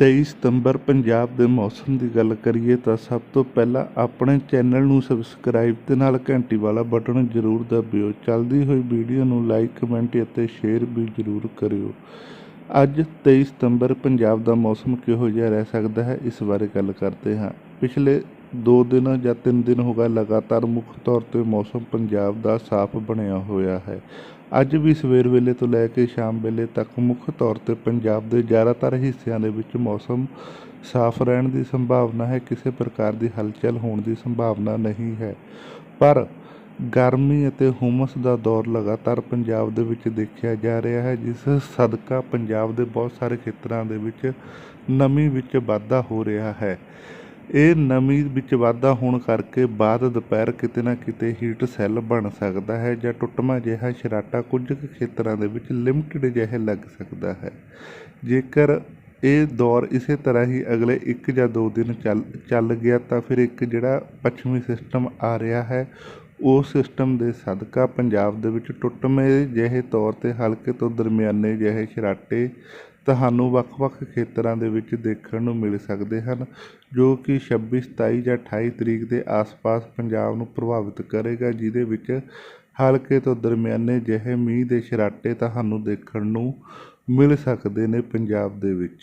23 ਸਤੰਬਰ ਪੰਜਾਬ ਦੇ ਮੌਸਮ ਦੀ ਗੱਲ ਕਰੀਏ ਤਾਂ ਸਭ ਤੋਂ ਪਹਿਲਾਂ ਆਪਣੇ ਚੈਨਲ ਨੂੰ ਸਬਸਕ੍ਰਾਈਬ ਤੇ ਨਾਲ ਘੰਟੀ ਵਾਲਾ ਬਟਨ ਜ਼ਰੂਰ ਦਬਿਓ। ਚੱਲਦੀ ਹੋਈ ਵੀਡੀਓ ਨੂੰ ਲਾਈਕ, ਕਮੈਂਟ ਅਤੇ ਸ਼ੇਅਰ ਵੀ ਜ਼ਰੂਰ ਕਰਿਓ। ਅੱਜ 23 ਸਤੰਬਰ ਪੰਜਾਬ ਦਾ ਮੌਸਮ ਕਿਹੋ ਜਿਹਾ ਰਹਿ ਸਕਦਾ ਹੈ? ਇਸ ਬਾਰੇ ਗੱਲ ਕਰਦੇ ਹਾਂ। ਪਿਛਲੇ ਦੋ ਦਿਨ ਜਾਂ ਤਿੰਨ ਦਿਨ ਹੋ ਗਏ ਲਗਾਤਾਰ ਮੁੱਖ ਤੌਰ ਤੇ ਮੌਸਮ ਪੰਜਾਬ ਦਾ ਸਾਫ਼ ਬਣਿਆ ਹੋਇਆ ਹੈ। ਅੱਜ ਵੀ ਸਵੇਰ ਵੇਲੇ ਤੋਂ ਲੈ ਕੇ ਸ਼ਾਮ ਵੇਲੇ ਤੱਕ ਮੁੱਖ ਤੌਰ ਤੇ ਪੰਜਾਬ ਦੇ ਜ਼ਿਆਦਾਤਰ ਹਿੱਸਿਆਂ ਦੇ ਵਿੱਚ ਮੌਸਮ ਸਾਫ਼ ਰਹਿਣ ਦੀ ਸੰਭਾਵਨਾ ਹੈ, ਕਿਸੇ ਪ੍ਰਕਾਰ ਦੀ ਹਲਚਲ ਹੋਣ ਦੀ ਸੰਭਾਵਨਾ ਨਹੀਂ ਹੈ। ਪਰ ਗਰਮੀ ਅਤੇ ਹੁਮਸ ਦਾ ਦੌਰ ਲਗਾਤਾਰ ਪੰਜਾਬ ਦੇ ਵਿੱਚ ਦੇਖਿਆ ਜਾ ਰਿਹਾ ਹੈ, ਜਿਸ ਸਦਕਾ ਪੰਜਾਬ ਦੇ ਬਹੁਤ ਸਾਰੇ ਖੇਤਰਾਂ ਦੇ ਵਿੱਚ ਨਮੀ ਵਿੱਚ ਵਾਧਾ ਹੋ ਰਿਹਾ ਹੈ। ਇਹ ਨਮੀ ਵਿੱਚ ਵਾਧਾ ਹੋਣ ਕਰਕੇ ਬਾਅਦ ਦੁਪਹਿਰ ਕਿਤੇ ਨਾ ਕਿਤੇ ਹੀਟ ਸੈੱਲ ਬਣ ਸਕਦਾ ਹੈ ਜਾਂ ਟੁੱਟਵਾਂ ਜਿਹਾ ਸ਼ਰਾਟਾ ਕੁਝ ਕੁ ਖੇਤਰਾਂ ਦੇ ਵਿੱਚ ਲਿਮਟਿਡ ਜਿਹੇ ਲੱਗ ਸਕਦਾ ਹੈ। ਜੇਕਰ ਇਹ ਦੌਰ ਇਸੇ ਤਰ੍ਹਾਂ ਹੀ ਅਗਲੇ 1 ਜਾਂ 2 ਦਿਨ ਚੱਲ ਚੱਲ ਗਿਆ ਤਾਂ ਫਿਰ ਇੱਕ ਜਿਹੜਾ ਪੱਛਮੀ ਸਿਸਟਮ ਆ ਰਿਹਾ ਹੈ ਉਹ ਸਿਸਟਮ ਦੇ ਸਦਕਾ ਪੰਜਾਬ ਦੇ ਵਿੱਚ ਟੁੱਟਵੇਂ ਜਿਹੇ ਤੌਰ ਤੇ ਹਲਕੇ ਤੋਂ ਦਰਮਿਆਨੇ ਜਿਹੇ ਸ਼ਰਾਟੇ ਤੁਹਾਨੂੰ ਵੱਖ-ਵੱਖ ਖੇਤਰਾਂ ਦੇ ਵਿੱਚ ਦੇਖਣ ਨੂੰ ਮਿਲ ਸਕਦੇ ਹਨ, ਜੋ ਕਿ 26 27 ਜਾਂ 28 ਤਰੀਕ ਦੇ ਆਸ-ਪਾਸ ਪੰਜਾਬ ਨੂੰ ਪ੍ਰਭਾਵਿਤ ਕਰੇਗਾ, ਜਿਹਦੇ ਵਿੱਚ ਹਲਕੇ ਤੋਂ ਦਰਮਿਆਨੇ ਜਿਹੇ ਮੀਂਹ ਦੇ ਸ਼ਰਾਟੇ ਤੁਹਾਨੂੰ ਦੇਖਣ ਨੂੰ ਮਿਲ ਸਕਦੇ ਨੇ ਪੰਜਾਬ ਦੇ ਵਿੱਚ।